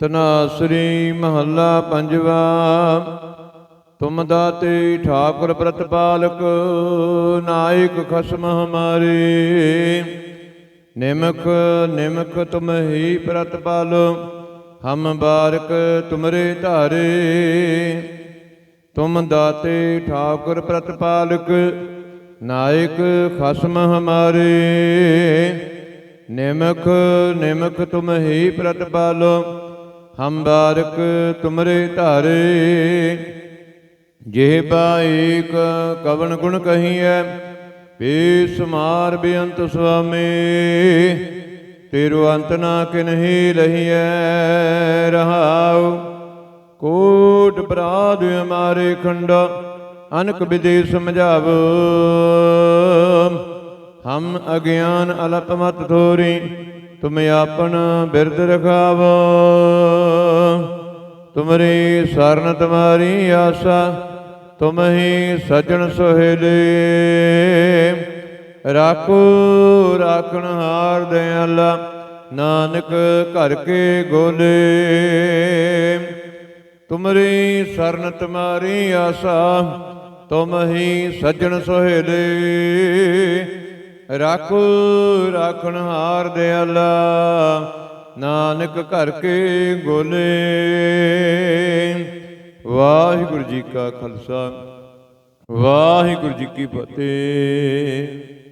ਤਨਾਸਰੀ ਮਹੱਲਾ ਪੰਜਵਾ। ਤੁਮ ਦਾਤੇ ਠਾਕੁਰ ਪ੍ਰਤਪਾਲਕ, ਨਾਇਕ ਖਸਮ ਹਮਾਰੇ। ਨਿਮਖ ਨਿਮਕ ਤੁਮ ਹੀ ਪ੍ਰਤਪਾਲੋ, ਹਮ ਬਾਰਕ ਤੁਮਰੇ ਧਾਰੇ। ਤੁਮ ਦਾਤੇ ਠਾਕੁਰ ਪ੍ਰਤਪਾਲਕ, ਨਾਇਕ ਖਸਮ ਹਮਾਰੇ। ਨਿਮਕ ਨਿਮਕ ਤੁਮ ਹੀ ਪ੍ਰਤਪਾਲੋ ਹਮ ਬਾਰਕ ਤੁਮਰੇ ਧਾਰੇ ਜੇ ਬਾਈਕ ਕਵਨ ਗੁਣ ਕਹੀਐ ਪੇ ਸਮਾਰ ਬੇਅੰਤ ਸੁਆਮੀ, ਤੇਰੋ ਅੰਤ ਨਾ ਕਿਨਹੀ ਲਹੀਐ ਰਹਾਉ। ਕੋਟ ਬਰਾਦ ਹਮਾਰੇ ਖੰਡ, ਅਨਕ ਵਿਦੇ ਸਮਝਾਵ ਹਮ ਅਗਿਆਨ ਅਲਪ ਮਤ ਥੋਰੀ ਤੁਮ ਆਪਨ ਬਿਰਦ ਰਖਾਵੋ। ਤੁਮਰੀ ਸਰਨ ਤੁਮਾਰੀ ਆਸਾ ਤੁਮ ਹੀ ਸਜਣ ਸੋਹਿਲੇ। ਰਾਖੋ, ਰਾਖਣ ਹਾਰ ਦਿਆਲਾ, ਨਾਨਕ ਘਰ ਕੇ ਗੋਲੇ। ਤੁਮਰੀ ਸਰਨ ਤੁਮਾਰੀ ਆਸਾ ਤੁਮ ਹੀ ਸਜਣ ਸੋਹਿਲੇ। ਰਾਖੋ, ਰਾਖਣ ਹਾਰ ਦਿਆਲਾ ਨਾਨਕ ਘਰ ਕੇ ਗੋਲੇ। ਵਾਹਿਗੁਰੂ ਜੀ ਕਾ ਖਾਲਸਾ, ਵਾਹਿਗੁਰੂ ਜੀ ਕੀ ਫਤਿਹ।